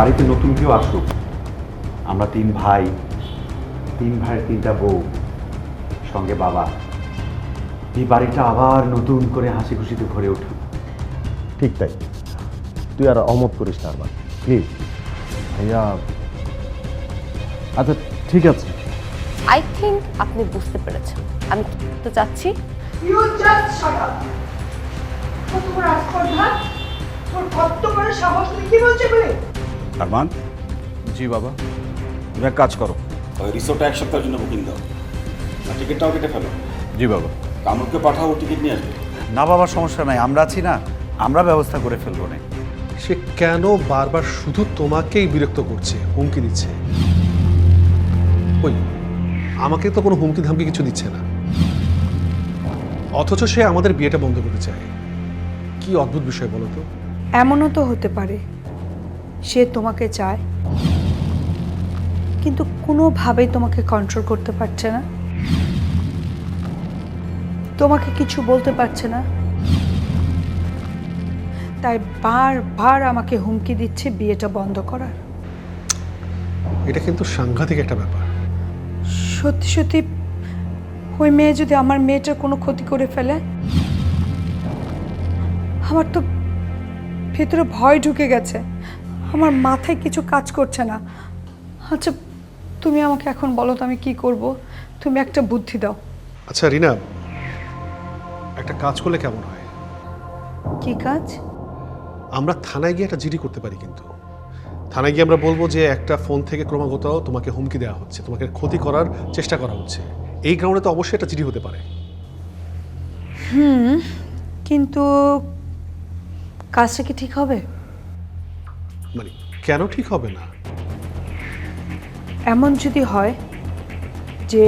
বাড়িতে নতুন কেউ আসুক আমরা তিন ভাই তিন ভাইয়ের তিনটা বউ সঙ্গে বাবা। এই বাড়িটা আবার নতুন করে হাসি খুশিতে ভরে উঠুক। ঠিক তাই। তুই আর অমত করিস না আরমান। প্লিজ ভাইয়া। আচ্ছা ঠিক আছে। আই থিঙ্ক আপনি বুঝতে পেরেছেন। আমি তো চাচ্ছি। ইউ জাস্ট শাট আপ কত বড় আস্পর্ধা তোর কত বড় সাহস? তুই কি বলছিস বলে আরমান জি বাবা। তুমি এক কাজ করো। ওই রিসোর্টে এক সপ্তাহের জন্য বুকিং দাও। আর টিকিটটাও কেটে ফেলো। জি বাবা। কামরুলকে পাঠাবো টিকিট নিয়ে আসবে। না বাবার সমস্যা নাই। আমরা আছি না। আমরা ব্যবস্থা করে ফেলব না। সে কেন বারবার শুধু তোমাকেই বিরক্ত করছে হুমকি দিচ্ছে? ওই আমাকে তো কোনো হুমকি ধামকি কিছু দিচ্ছে না। অথচ সে আমাদের বিয়েটা বন্ধ করতে চায়। কি অদ্ভুত বিষয় বলো তো? এমনও তো হতে পারে। সে তোমাকে চায় কিন্তু কোনোভাবেই তোমাকে কন্ট্রোল করতে পারছে না। তোমাকে কিছু বলতে পারছে না। তাই বারবার আমাকে হুমকি দিচ্ছে বিয়েটা বন্ধ করার। এটা কিন্তু সাংঘাতিক একটা ব্যাপার। সত্যি সত্যি ওই মেয়ে যদি আমার মেয়েটার কোনো ক্ষতি করে ফেলে আমার তো ভেতরে ভয় ঢুকে গেছে। আমার মাথায় কিছু কাজ করছে না। আচ্ছা তুমি আমাকে এখন বলো তো আমি কি করব? তুমি একটা বুদ্ধি দাও। আচ্ছা রিনা একটা কাজ করলে কেমন হয়? কি কাজ? আমরা থানায় গিয়ে একটা জিডি করতে পারি কিন্তু। থানায় গিয়ে আমরা বলব যে একটা ফোন থেকে ক্রমাগত তোমাকে হুমকি দেওয়া হচ্ছে তোমাকে ক্ষতি করার চেষ্টা করা হচ্ছে। এই গ্রাউন্ডে তো অবশ্যই একটা জিডি হতে পারে। হুম কিন্তু কাজটা কি ঠিক হবে? মানে কেন ঠিক হবে না? এমন যদি হয় যে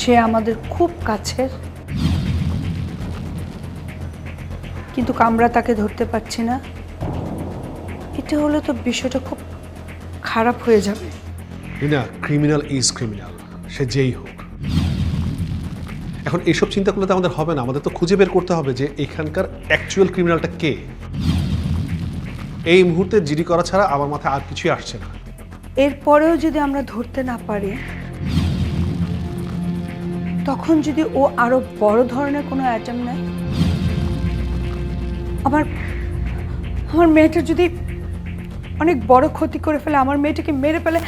সে আমাদের খুব কাছের কিন্তু আমরা তাকে ধরতে পারছি না এটা হলে তো বিষয়টা খুব খারাপ হয়ে যাবে। না ক্রিমিনাল ইজ ক্রিমিনাল সে যেই হোক। এখন এইসব চিন্তা করলে তো আমাদের হবে না আমাদের তো খুঁজে বের করতে হবে যে এখানকার অ্যাকচুয়াল ক্রিমিনালটা কে। এই মুহূর্তে জিডি করা ছাড়া আমার মাথায় আর কিছুই আসছে না। এরপরেও যদি আমরা ধরতে না পারি তখন যদি ও আরও বড় ধরনের কোনো অ্যাটেম নেয়? আমার আমার মেয়েটার যদি অনেক বড় ক্ষতি করে ফেলে আমার মেয়েটাকে মেরে ফেলে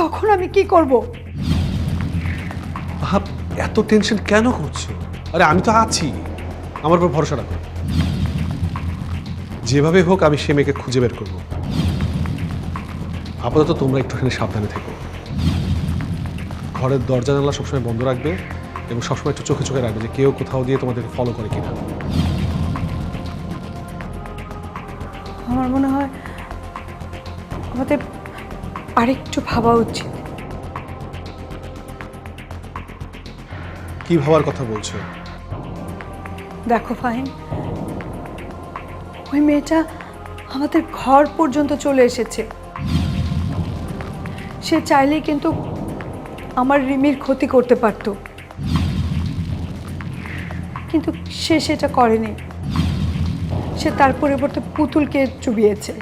তখন আমি কি করব? এত টেনশন কেন করছ? আরে আমি তো আছি। আমার উপর ভরসা রাখো। যেভাবে হোক আমি সে মেয়েকে খুঁজে বের করব। আপাতত তোমরা একটুখানি সাবধানে থেকো। ঘরের দরজা জানলা সবসময় বন্ধ রাখবে এবং সবসময় একটু চোখে চোখে রাখবে যে কেউ কোথাও দিয়ে তোমাদেরকে ফলো করে কিনা। আমার মনে হয় আমাদের আরেকটু ভাবা উচিত। কি ভাবার কথা বলছো? দেখো ফাহিম ওই মেয়েটা আমাদের ঘর পর্যন্ত চলে এসেছে। সে চাইলেই কিন্তু আমার রিমির ক্ষতি করতে পারতো। কিন্তু সে সেটা করেনি। সে তার পরিবর্তে পুতুলকে চুবিয়েছে।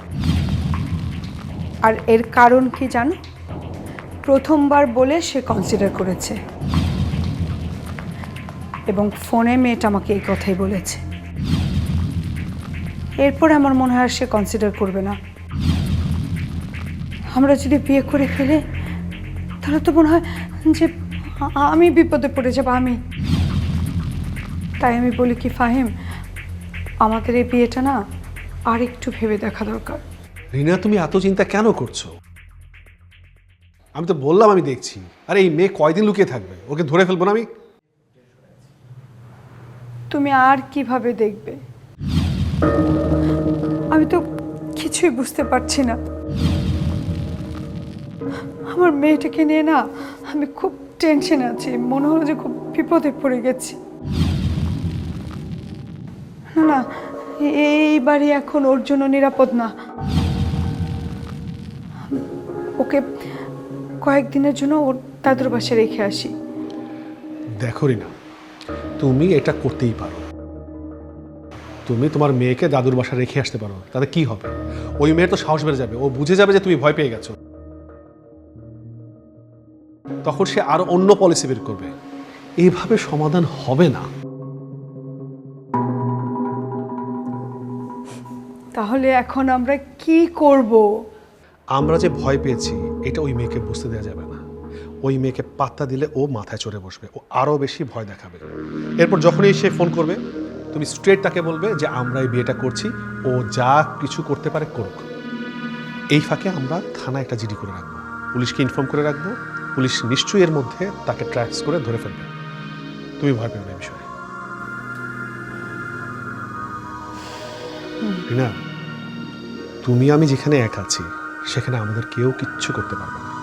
আর এর কারণ কি জানো? প্রথমবার বলে সে কনসিডার করেছে। এবং ফোনে মেয়েটা আমাকে এই কথাই বলেছে। এরপর আমার মনে হয় আর সে কনসিডার করবে না। আমরা যদি বিয়ে করে ফেলে তাহলে তো মনে হয় যে আমি বিপদে পড়ে যাব আমি। তাই আমি বলি কি ফাহিম আমাদের এই বিয়েটা না আর একটু ভেবে দেখা দরকার। রিনা তুমি এত চিন্তা কেন করছ? আমি তো বললাম আমি দেখছি। আরে এই মেয়ে কয়দিন লুকিয়ে থাকবে? ওকে ধরে ফেলব না আমি? তুমি আর কীভাবে দেখবে? আমি তো কিছুই বুঝতে পারছি না। আমার মেয়েটাকে নিয়ে না আমি খুব টেনশনে আছি। মনে হলো যে খুব বিপদে পড়ে গেছি। না না, এই বাড়ি এখন ওর জন্য নিরাপদ না। ওকে কয়েকদিনের জন্য ওর দাদুর বাসায় রেখে আসি। দেখো রিনা, তুমি এটা করতেই পারো। তুমি তোমার মেয়েকে দাদুর বাসা রেখে আসতে পারো তাতে কি হবে? ওই মেয়ের তো সাহস বেড়ে যাবে ও বুঝে যাবে যে তুমি ভয় পেয়ে গেছো। তখন সে আরও অন্য পলিসি বের করবে। এইভাবে সমাধান হবে না। তাহলে এখন আমরা কি করব? আমরা যে ভয় পেয়েছি এটা ওই মেয়েকে বুঝতে দেওয়া যাবে না। ওই মেয়েকে পাত্তা দিলে ও মাথায় চড়ে বসবে ও আরও বেশি ভয় দেখাবে। এরপর যখনই সে ফোন করবে তুমি স্ট্রেট তাকে বলবে যে, আমরা এই বিয়েটা করছি। ও যা কিছু করতে পারে করুক। এই ফাঁকে আমরা থানায় একটা জিডি করে রাখব। পুলিশকে ইনফর্ম করে রাখব। পুলিশ নিশ্চয়ই এর মধ্যে তাকে ট্র্যাক্স করে ধরে ফেলবে। তুমি ভয় পেও না বিষয়ে। তুমি আমি যেখানে এক আছি, সেখানে আমাদের কেউ কিচ্ছু করতে পারবে না।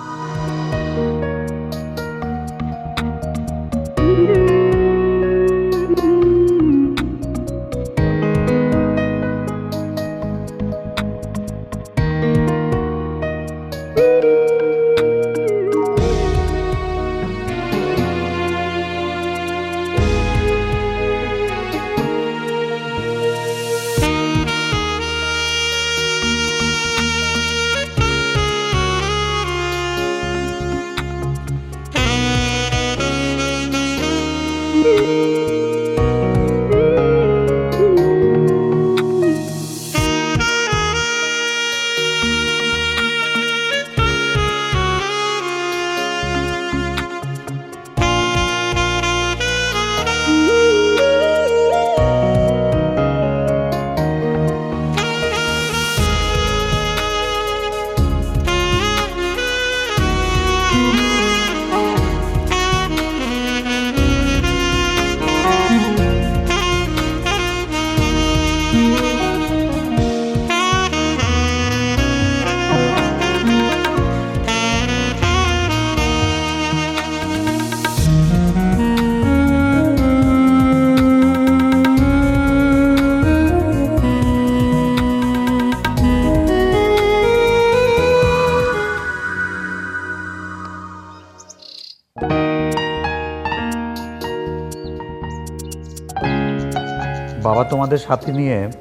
বাবা তোমাদের সাথে নিয়ে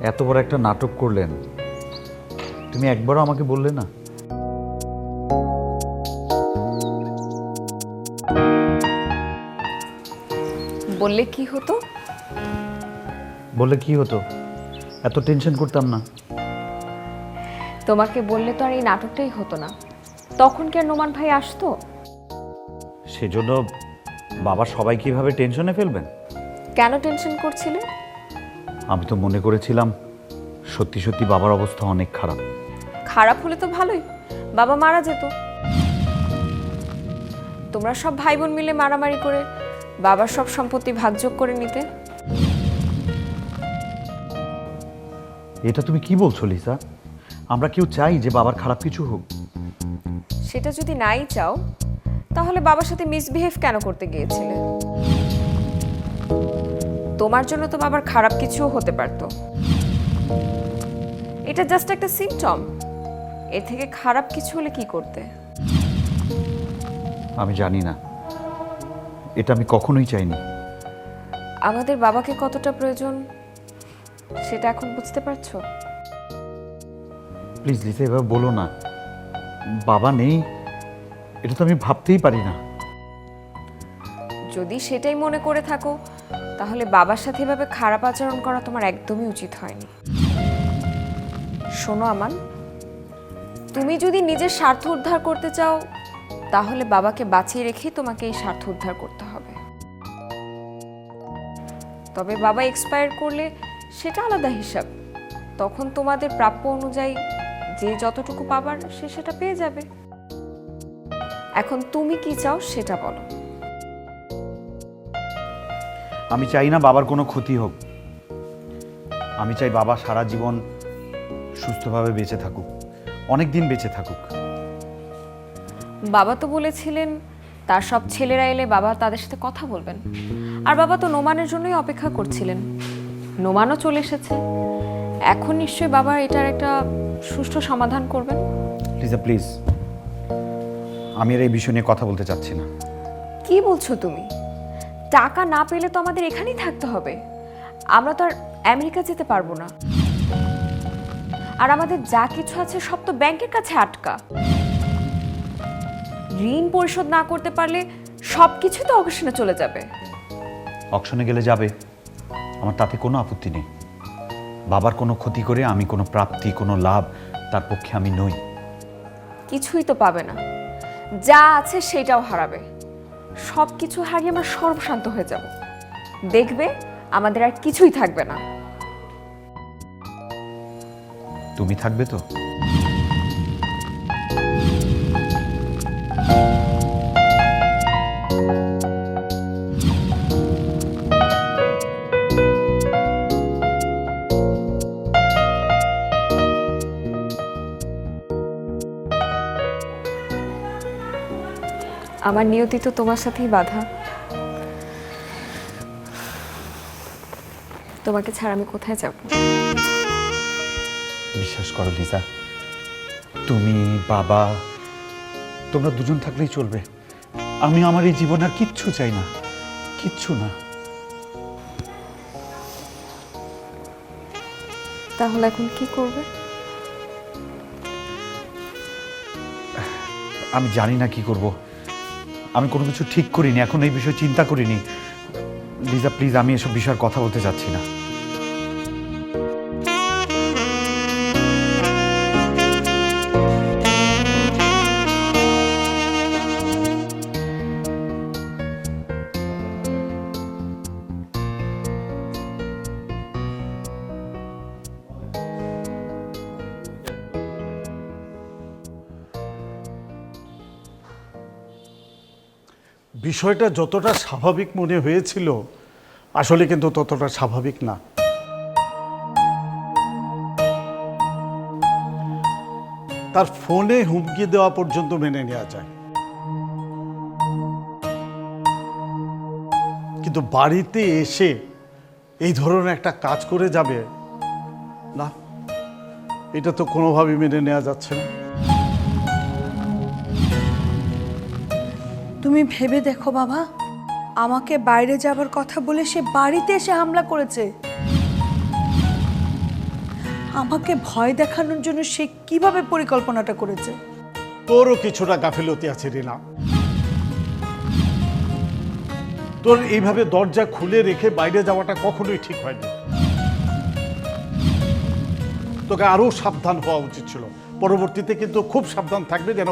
এত বড় একটা নাটক করলেন। তুমি একবারও আমাকে বললে না? বললে কি হতো? বললে কি হতো? এত টেনশন করতাম না। তোমাকে বললে তো আর এই নাটকটাই হতো না। তখন কি আর নোমান ভাই আসতো? সেজন্য বাবা সবাই কীভাবে টেনশনে ফেলবেন? কেন টেনশন করছিলে? আমি তো মনে করেছিলাম সত্যি সত্যি বাবার অবস্থা অনেক খারাপ। খারাপ হলে তো ভালোই বাবা মারা যেত। তোমরা সব ভাই বোন মিলে মারামারি করে বাবার সব সম্পত্তি ভাগযোগ করে নিতে। এটা তুমি কি বলছো লিসা? আমরা কেউ চাই যে বাবার খারাপ কিছু হোক। সেটা যদি নাই চাও তাহলে বাবার সাথে মিসবিহেভ কেন করতে গিয়েছিলে? তোমার জন্য তো বাবার খারাপ কিছুও হতে পারতো। এটা জাস্ট একটা সিমটম এর থেকে খারাপ কিছু হলে কি করতে? আমি জানি না। এটা আমি কখনোই চাইনি। আমাদের বাবাকে কতটা প্রয়োজন সেটা এখন বুঝতে পারছ? প্লিজ লিসা এভাবে বলো না। বাবা নেই এটা তো আমি ভাবতেই পারি না। যদি সেটাই মনে করে থাকো তাহলে বাবার সাথে এভাবে খারাপ আচরণ করা তোমার একদমই উচিত হয়নি। শোনো আমান, তুমি যদি নিজের স্বার্থ উদ্ধার করতে চাও, তাহলে বাবাকে বাঁচিয়ে রেখেই তোমাকে এই স্বার্থ উদ্ধার করতে হবে। তবে বাবা এক্সপায়ার করলে সেটা আলাদা হিসাব। তখন তোমাদের প্রাপ্য অনুযায়ী যে যতটুকু পাবার, সে সেটা পেয়ে যাবে। এখন তুমি কি চাও সেটা বলো। আমি চাই না বাবার কোনো ক্ষতি হোক। আমি চাই বাবা সারা জীবন সুস্থভাবে বেঁচে থাকুক অনেক দিন বেঁচে থাকুক। বাবা তো বলেছিলেন তার সব ছেলেরা এলে বাবা তাদের সাথে কথা বলবেন। আর বাবা তো নোমানের জন্যই অপেক্ষা করছিলেন। নোমানও চলে এসেছে। এখন নিশ্চয়ই বাবা এটার একটা সুষ্ঠু সমাধান করবেন। লিজা প্লিজ আমি আর এই বিষয় নিয়ে কথা বলতে চাচ্ছি না। কি বলছো তুমি? টাকা না পেলে তো আমাদের এখানেই থাকতে হবে। আমরা তো আর আমেরিকা যেতে পারব না। আর আমাদের যা কিছু আছে সব তো ব্যাংকের কাছে আটকা। ঋণ পরিশোধ না করতে পারলে সব কিছু তো অকশনে চলে যাবে। অকশনে গেলে যাবে। আমার তাতে কোনো আপত্তি নেই। বাবার কোনো ক্ষতি করে আমি কোনো প্রাপ্তি কোনো লাভ তার পক্ষে আমি নই। কিছুই তো পাবে না। যা আছে সেটাও হারাবে। সব কিছু হারিয়ে আমরা সর্বশান্ত হয়ে যাব। দেখবে আমাদের আর কিছুই থাকবে না। তুমি থাকবে তো? আমার নিয়তি তো তোমার সাথেই বাধা। তোমাকে ছাড়া আমি কোথায় যাব? বিশ্বাস করো লিজা। তুমি বাবা তোমরা দুজন থাকলেই চলবে। আমি আমার এই জীবন আর কিচ্ছু চাই না। কিচ্ছু না। তাহলে এখন কি করবে? আমি জানি না কি করব। আমি কোনো কিছু ঠিক করিনি, এখন এই বিষয়ে চিন্তা করিনি। লিজা, প্লিজ, আমি এসব বিষয়ের কথা বলতে চাচ্ছি না। বিষয়টা যতটা স্বাভাবিক মনে হয়েছিল, আসলে কিন্তু ততটা স্বাভাবিক না। তার ফোনে হুমকি দেওয়া পর্যন্ত মেনে নেওয়া যায়। কিন্তু বাড়িতে এসে এই ধরনের একটা কাজ করে যাবে, না, এটা তো কোনোভাবেই মেনে নেওয়া যাচ্ছে না। তুমি ভেবে দেখো বাবা। আমাকে বাইরে যাবার কথা বলে সে বাড়িতে এসে হামলা করেছে। আমাকে ভয় দেখানোর জন্য সে কীভাবে পরিকল্পনাটা করেছে? তোরও কিছুটা গাফিলতি আছে, রিনা। তোর এইভাবে দরজা খুলে রেখে বাইরে যাওয়াটা কখনোই ঠিক হয়নি। তোকে আরও সাবধান হওয়া উচিত ছিল। পরবর্তীতে কিন্তু খুব সাবধান থাকবে যেন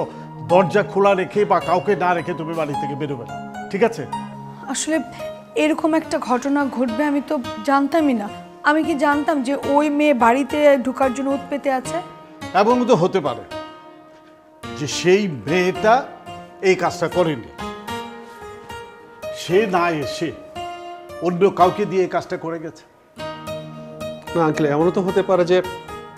দরজা খোলা রেখে বা কাউকে না রেখে তুমি বাড়ি থেকে বেরোবে না। ঠিক আছে? আসলে এরকম একটা ঘটনা ঘটবে আমি তো জানতামই না। আমি কি জানতাম যে ওই মেয়ে বাড়িতে ঢোকার জন্য উৎপেতে আছে? এবং তো হতে পারে যে সেই মেয়েটা এই কাজটা করেনি। সে না এসে অন্য কাউকে দিয়ে এই কাজটা করে গেছে। না আঙ্কেল এমনও তো হতে পারে যে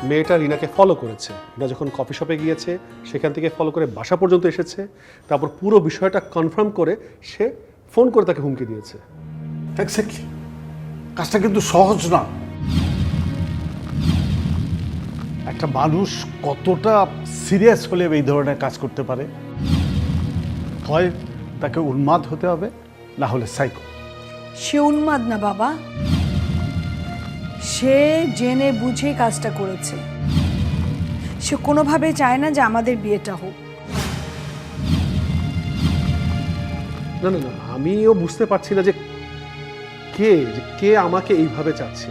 মেয়েটা রিনাকে ফলো করেছে। রিনা যখন কফি শপে গিয়েছে সেখান থেকে ফলো করে বাসা পর্যন্ত এসেছে। তারপর পুরো বিষয়টা কনফার্ম করে সে ফোন করে তাকে হুমকি দিয়েছে। এক্স্যাক্টলি কাজটা কিন্তু সহজ না। একটা মানুষ কতটা সিরিয়াস হলে এই ধরনের কাজ করতে পারে? হয় তাকে উন্মাদ হতে হবে না হলে সাইকো সে উন্মাদ না বাবা। সে জেনে বুঝে কাজটা করেছে। সে কোনোভাবে চায় না যে আমাদের বিয়েটা হোক। না না না আমিও বুঝতে পারছি না যে কে যে কে আমাকে এইভাবে চাচ্ছে।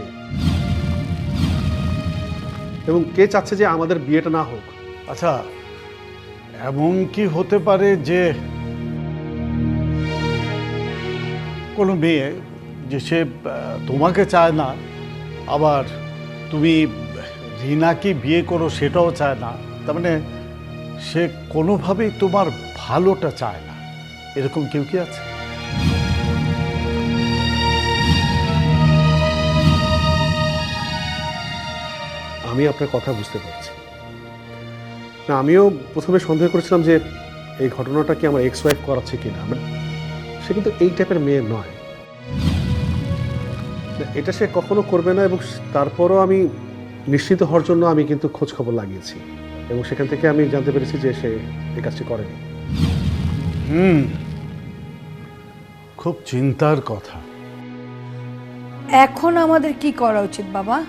এবং কে চাচ্ছে যে আমাদের বিয়েটা না হোক। আচ্ছা এমন কি হতে পারে যে কোনো মেয়ে যে সে তোমাকে চায় না আবার তুমি রিনাকে বিয়ে করো সেটাও চায় না। তার মানে সে কোনোভাবেই তোমার ভালোটা চায় না। এরকম কেউ কি আছে? আমি আপনার কথা বুঝতে পারছি। না, আমিও প্রথমে সন্দেহ করেছিলাম যে এই ঘটনাটা কি আমার এক্স ওয়াইফ করাচ্ছে কিনা। But সে কিন্তু এই টাইপের মেয়ে নয়। এটা সে কখনো করবে না এবং তারপরও আমি নিশ্চিত হওয়ার জন্য আমি কিন্তু খোঁজ খবর লাগিয়েছি। এবং সেখান থেকে আমি জানতে পেরেছি যে সে এই কাজটি করেনি। হুম। খুব চিন্তার কথা। এখন আমাদের কি করা উচিত বাবা?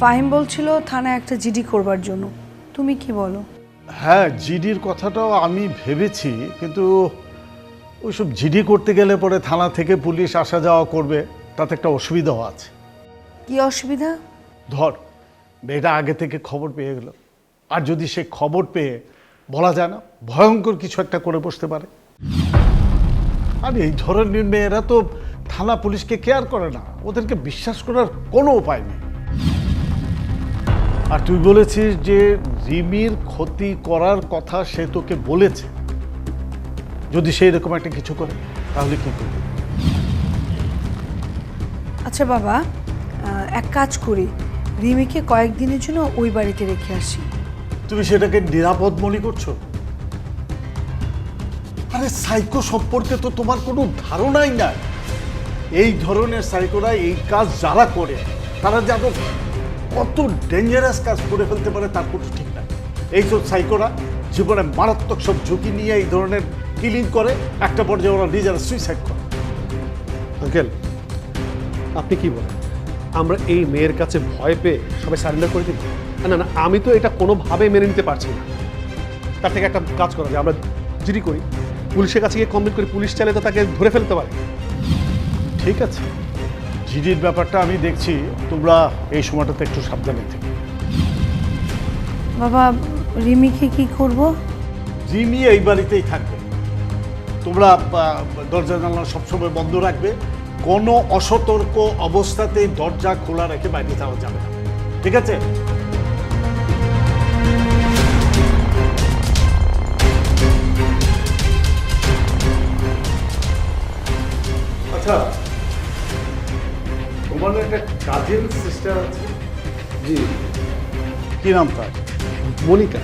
ফাহিম বলছিল থানায় একটা জিডি করবার জন্য। তুমি কি বলো? হ্যাঁ জিডির কথাটাও আমি ভেবেছি কিন্তু ওইসব জিডি করতে গেলে পরে থানা থেকে পুলিশ আসা যাওয়া করবে তাতে একটা অসুবিধাও আছে। কি অসুবিধা? ধর মেয়েটা আগে থেকে খবর পেয়ে গেল। আর যদি সে খবর পেয়ে বলা যায় না ভয়ঙ্কর কিছু একটা করে বসতে পারে। আর এই ধরনের মেয়েরা তো থানা পুলিশকে কেয়ার করে না ওদেরকে বিশ্বাস করার কোনো উপায় নেই। আর তুই বলেছিস যে রিমির ক্ষতি করার কথা সে তোকে বলেছে। যদি সেই রকম একটা কিছু করে তাহলে কি করবে? আচ্ছা বাবা এক কাজ করি। রিমিকে কয়েকদিনের জন্য ওই বাড়িতে রেখে আসি। তুমি সেটাকে নিরাপদ মনে করছ? আরে সাইকো সম্পর্কে তো তোমার কোনো ধারণাই নাই। এই ধরনের সাইকোরা এই কাজ যারা করে তারা যেন কত ডেঞ্জারাস কাজ করে ফেলতে পারে তার কোনো ঠিক নাই। এইসব সাইকোরা জীবনে মারাত্মক সব ঝুঁকি নিয়ে এই ধরনের কিলিং করে একটা পর্যায়ে ওরা নিজেরা সুইসাইড করে। আঙ্কেল আপনি কি বলেন? আমরা এই মেয়ের কাছে ভয় পেয়ে সবাই সারেন্ডার করে দিই? না না আমি তো এটা কোনোভাবে মেনে নিতে পারছি না। তার থেকে একটা কাজ করা যায় আমরা জিডি করি। পুলিশের কাছে গিয়ে কমপ্লেন করি পুলিশ চাইলে তো তাকে ধরে ফেলতে পারে। ঠিক আছে। জিডির ব্যাপারটা আমি দেখছি তোমরা এই সময়টাতে একটু সাবধানে থেকে। বাবা রিমিকে কি করব? জিমি এই বাড়িতেই থাকবে। তোমরা দরজা জানলা সবসময় বন্ধ রাখবে। কোনো অসতর্ক অবস্থাতেই দরজা খোলা রেখে বাইরে যাওয়া যাবে না। ঠিক আছে? আচ্ছা তোমার একটা কাজিন সিস্টার আছে? জি। কি নাম তার? মনিকা।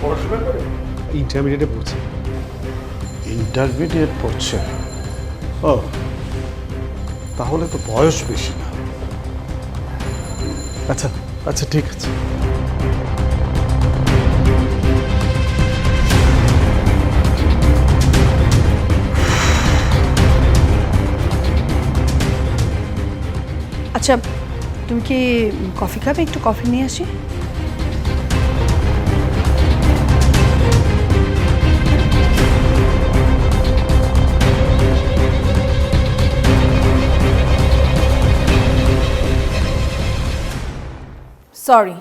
পড়াশোনা করে? ইন্টারমিডিয়েটে পড়ছে। ইন্টারমিডিয়েট পড়ছে। ও, তাহলে তো বয়স বেশি না। আচ্ছা আচ্ছা ঠিক আছে। আচ্ছা তুমি কি কফি খাবে? একটু কফি নিয়ে আসি। সরি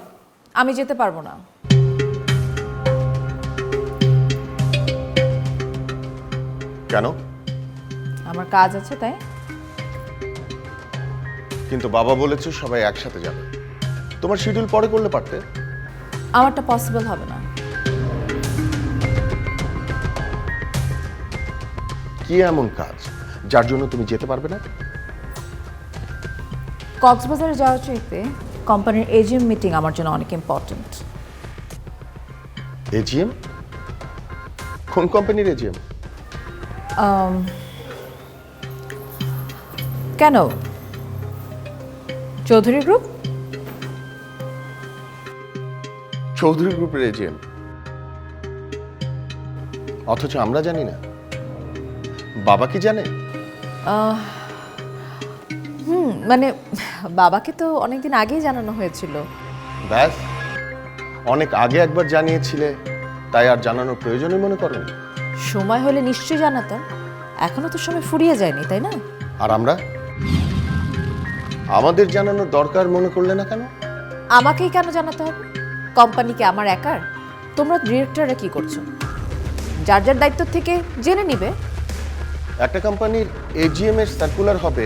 আমি যেতে পারব না। কেন? আমার কাজ আছে তাই? কিন্তু বাবা বলেছে সবাই একসাথে যাবে। তোমার শিডিউল পরে করলে পারতে। আমারটা পসিবল হবে না। কি এমন কাজ যার জন্য তুমি যেতে পারবে না? কক্সবাজারে যাওয়ার চাইতে কোম্পানির এজিএম মিটিং আমার জন্য অনেক ইম্পর্ট্যান্ট এজিএম কোন কোম্পানির এজিএম কেন? চৌধুরী গ্রুপ চৌধুরী গ্রুপের এজিএম অথচ আমরা জানি না। বাবা কি জানে? হুম মানে বাবাকে তো অনেকদিন আগেই জানানো হয়েছিল। ব্যাস অনেক আগে একবার জানিয়েছিলে তাই আর জানানোর প্রয়োজনই মনে করেন। সময় হলে নিশ্চয়ই জানাতাম এখনও তো সময় ফুরিয়ে যায়নি তাই না? আর আমরা? আমাদের জানানোর দরকার মনে করলে না কেন? আমাকেই কেন জানাতে হবে? কোম্পানিকে আমার একার? তোমরা ডিরেক্টররা কি করছ? যার যার দায়িত্ব থেকে জেনে নিবে। একটা কোম্পানির এজিএম এর সার্কুলার হবে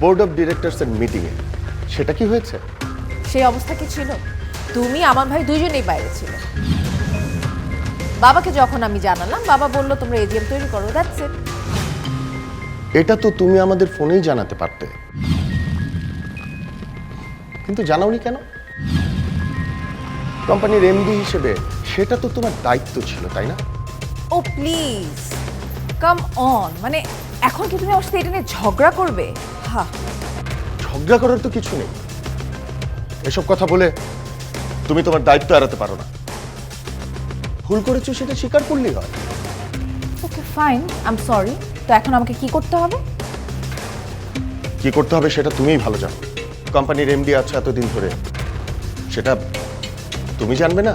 বোর্ড অফ ডিরেক্টরসের মিটিংয়ে সেটা কি হয়েছে? সেই অবস্থা কি ছিল? তুমি আমার ভাই দুইজনেই বাইরে ছিল। বাবাকে যখন আমি জানালাম বাবা বলল তোমরা এজিএম তৈরি করো দ্যাটস ইট এটা তো তুমি আমাদের ফোনেই জানাতে পারতে। কিন্তু জানাওনি কেন? কোম্পানির এমডি হিসেবে সেটা তো তোমার দায়িত্ব ছিল তাই না? ও প্লিজ কাম অন মানে এখন কি তুমি আমার সাথে এটা নিয়ে ঝগড়া করবে? হা। ঝগড়া করার তো কিছু নেই। এসব কথা বলে তুমি তোমার দায়িত্ব এড়াতে পারো না। ভুল করেছ সেটা স্বীকার করলেই হয়। Okay fine I am sorry. তো এখন আমাকে কি করতে হবে? কি করতে হবে সেটা তুমিই ভালো জানো। কোম্পানির এমডি আছে এতদিন ধরে। সেটা তুমি জানবে না?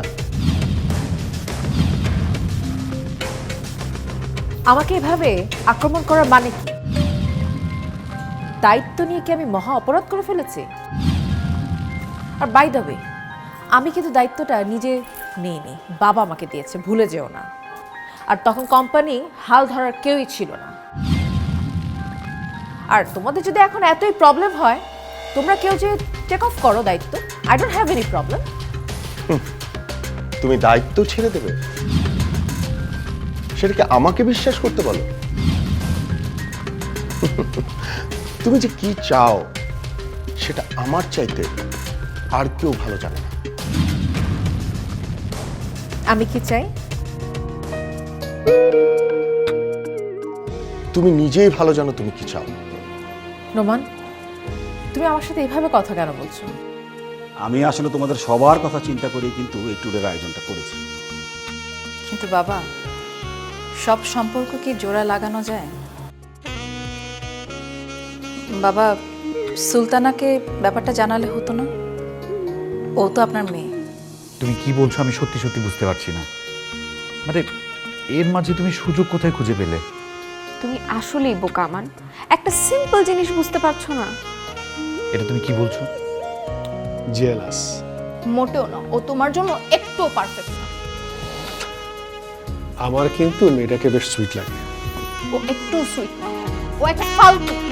আমাকে এভাবে আক্রমণ করার মানে কি? দায়িত্ব নিয়ে কি আমি মহা অপরাধ করে ফেলেছি? আর বাই দ্য ওয়ে আমি কিন্তু দায়িত্বটা নিজে নিইনি, বাবা আমাকে দিয়েছে, ভুলে যেও না। আর তখন কোম্পানি হাল ধরার কেউই ছিল না। আর তোমাদের যদি এখন এতই প্রবলেম হয়, তোমরা কেউ যে টেক অফ করো দায়িত্ব I don't have any problem তুমি দায়িত্ব ছেড়ে দেবে? সেটাকে আমাকে বিশ্বাস করতে বলো। তুমি যে কি চাও সেটা আমার চাইতে আর কেউ ভালো জানে না। আমি কি চাই? তুমি নিজেই ভালো জানো তুমি কি চাও। নোমান তুমি আমার সাথে এভাবে কথা কেন বলছো? আমি আসলে তোমাদের সবার কথা চিন্তা করেই কিন্তু এই ট্যুরের আয়োজনটা করেছি। কিন্তু বাবা সব সম্পর্ক কি জোড়া লাগানো যায়? বাবা সুলতানাকে ব্যাপারটা জানালে হতো না? ও তো আপনার মেয়ে। তুমি কি বলছো আমি সত্যি সত্যি বুঝতে পারছি না। মানে এর মাঝে তুমি সুযোগ কোথায় খুঁজে পেলে? তুমি আসলেই বোকা আমান। একটা সিম্পল জিনিস বুঝতে পারছ না? এটা তুমি কি বলছো? জেলাস। মোটেও না ও তোমার জন্য একটুও পারফেক্ট না। আমার কিন্তু মেয়েটাকে বেশ সুইট লাগে। ও একটু সুইট না। ও একটা ফালতু।